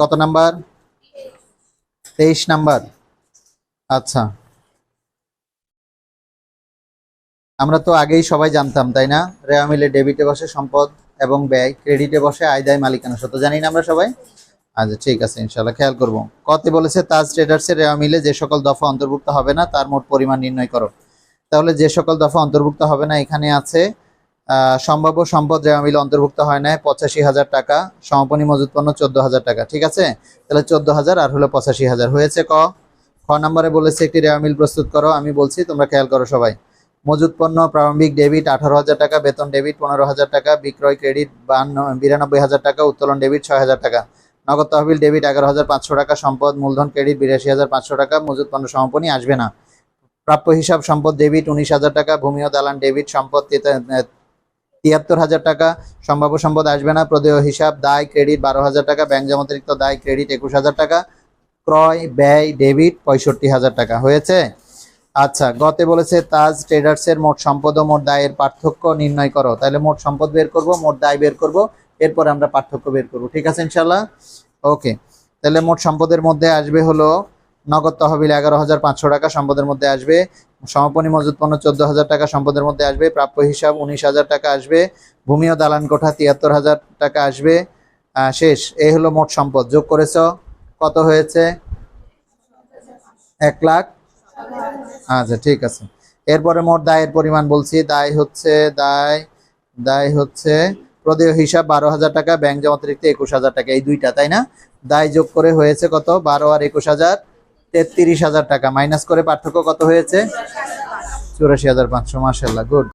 কত নাম্বার? তেইশ নাম্বার। আচ্ছা। আমরা তো আগেই সবাই জানতাম, তাই না? রেওয়া মিলে ডেবিটে বসে সম্পদ এবং ব্যয়, ক্রেডিটে বসে আয় দায় মালিকানা সত্য জানি না আমরা সবাই? আচ্ছা ঠিক আছে ইনশাল্লাহ খেয়াল করব। কতে বলেছে, তাজ ট্রেডার্সের রেওয়া মিলে যে সকল দফা অন্তর্ভুক্ত হবে না, তার মোট পরিমাণ নির্ণয় করো। তাহলে যে সকল দফা অন্তর্ভুক্ত হবে না, এখানে আছে সম্ভাব্য সম্পদ রেওয়া মিলে অন্তর্ভুক্ত হয় না পঁচাশি হাজার টাকা। সমাপনী মজুত পণ্য চোদ্দ হাজার টাকা, ঠিক আছে? তাহলে চোদ্দ হাজার আর হলো পঁচাশি হাজার। হয়েছে ক? খ নম্বরে বলেছে একটি রেওয়া মিল প্রস্তুত করো, আমি বলছি তোমরা খেয়াল করো সবাই। মজুত পণ্য, প্রারম্ভিক ডেবিট আঠারো হাজার টাকা, বেতন ডেবিট পনেরো হাজার টাকা, বিক্রয় ক্রেডিট বান্ন, বিরানব্বই হাজার টাকা, উত্তোলন ডেবিট ছয় হাজার টাকা। নগদ তহবিল ডেবিট এগারো হাজার পাঁচশো টাকা, সম্পদ মূলধন ক্রেডিট বিরাশি হাজার পাঁচশো টাকা, মজুত পণ্য সমাপনী আসবে না। প্রাপ্য হিসাব সম্পদ ডেবিট উনিশ হাজার টাকা, ভূমি ও দালান ডেবিট সম্পদ তিয়াত্তর হাজার টাকা। সম্ভাব্য সম্পদ আসবে না। প্রদেয় হিসাব, দায়, ক্রেডিট, বারো হাজার টাকা। ব্যাংক জমাতিরিক্ত দায়, ক্রেডিট একুশ হাজার টাকা। ক্রয়, ব্যয়, ডেবিট, পঁয়ষট্টি হাজার টাকা। হয়েছে? আচ্ছা গতে বলেছে তাজ ট্রেডার্সের মোট সম্পদ ও মোট দায়ের পার্থক্য নির্ণয় করো। তাহলে মোট সম্পদ বের করব, মোট দায় বের করব, এরপর আমরা পার্থক্য বের করব। ঠিক আছে ইনশাল্লাহ ওকে, তাহলে মোট সম্পদের মধ্যে আসবে হলো নগদ তহবিল এগারো হাজার পাঁচশো টাকা। সম্পদের মধ্যে আসবে সমাপনী মজুত পণ্য চোদ্দ হাজার টাকা সম্পদের মধ্যে আসবে। প্রাপ্য হিসাব উনিশ হাজার টাকা আসবে। ভূমি ও দালান কোঠা তিয়াত্তর হাজার টাকা আসবে। শেষ এই হলো মোট সম্পদ। যোগ করেছ, কত হয়েছে? এক লাখ। আচ্ছা ঠিক আছে। এরপরে মোট দায়ের পরিমাণ বলছি। দায় হচ্ছে, দায় দায় হচ্ছে প্রদেয় হিসাব বারো হাজার টাকা, ব্যাংক জমা অতিরিক্ত একুশ হাজার টাকা। এই দুইটা, তাই না? দায় যোগ করে হয়েছে কত? বারো আর একুশ হাজার তেত্রিশ হাজার টাকা। মাইনাস করে পার্থক্য কত হয়েছে? চুরাশি হাজার পাঁচশো মাসাল্লাহ গুড